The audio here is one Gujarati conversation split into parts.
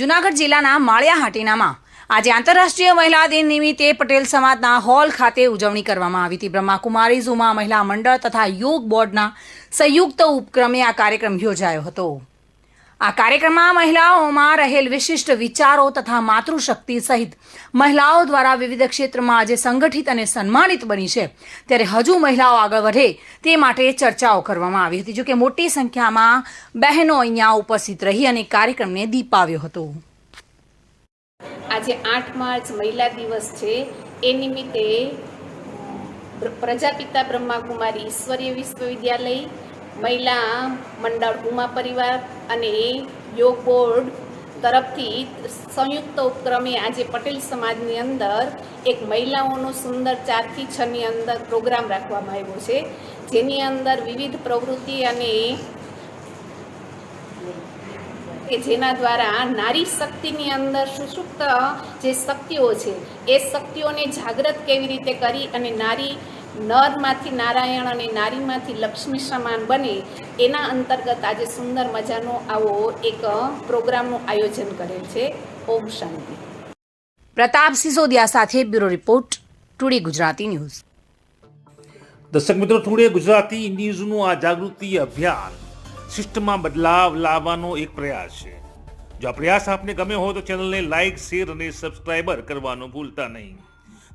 જુનાગઢ જિલ્લાના માળિયા હાટીનામાં આજે આંતરરાષ્ટ્રીય મહિલા દિન નિમિત્તે પટેલ સમાજના હોલ ખાતે ઉજવણી કરવામાં આવી હતી. બ્રહ્માકુમારી ઝુમા મહિલા મંડળ તથા યોગ બોર્ડના સંયુક્ત ઉપક્રમે આ કાર્યક્રમ યોજાયો હતો. આ કાર્યક્રમમાં મહિલાઓમાં રહેલ વિશિષ્ટ વિચારો તથા માતૃશક્તિ સહિત મહિલાઓ દ્વારા વિવિધ ક્ષેત્રમાં આજે સંગઠિત અને સન્માનિત બની છે. ત્યારે હજુ મહિલાઓ આગળ વધે તે માટે ચર્ચાઓ કરવામાં આવી હતી. જોકે મોટી સંખ્યામાં બહેનો અહીંયા ઉપસ્થિત રહી અને કાર્યક્રમને દીપાવ્યો હતો. આજે આઠ માર્ચ મહિલા દિવસ છે. એ નિમિત્તે પ્રજાપિતા બ્રહ્માકુમારી ઈશ્વરીય વિશ્વવિદ્યાલય, મહિલા મંડળ, ઉમા પરિવાર અને યોગ બોર્ડ તરફથી સંયુક્ત ઉપક્રમે આજે પટેલ સમાજની અંદર એક મહિલાઓનો સુંદર ચારથી છની અંદર પ્રોગ્રામ રાખવામાં આવ્યો છે. જેની અંદર વિવિધ પ્રવૃત્તિ અને કે જેના દ્વારા નારી શક્તિની અંદર સુષુપ્ત જે શક્તિઓ છે, એ શક્તિઓને જાગૃત કેવી રીતે કરી અને નારી નરમાંથી નારાયણ અને નારીમાંથી લક્ષ્મી સમાન બને એના અંતર્ગત આજે સુંદર મજાનો આવો એક પ્રોગ્રામનું આયોજન કરેલ છે ઓમ શાંતિ. પ્રતાપ સિસોદિયા સાથે bureau report today Gujarati news. દર્શક મિત્રો ટુડે ગુજરાતી ન્યૂઝનું આ જાગૃતિ અભિયાન સિસ્ટમમાં બદલાવ લાવવાનો એક પ્રયાસ છે. જો આ પ્રયાસ આપને ગમે હોય તો ચેનલને લાઇક શેર અને સબસ્ક્રાઈબર કરવાનું ભૂલતા નહીં.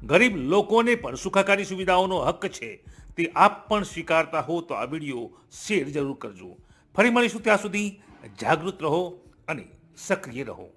ગરીબ લોકોને પણ સુખાકારી સુવિધાઓનો હક છે, તે આપ પણ સ્વીકારતા હો તો આ વીડિયો શેર જરૂર કરજો. ફરી મળીશું ત્યાં સુધી જાગૃત રહો અને સક્રિય રહો.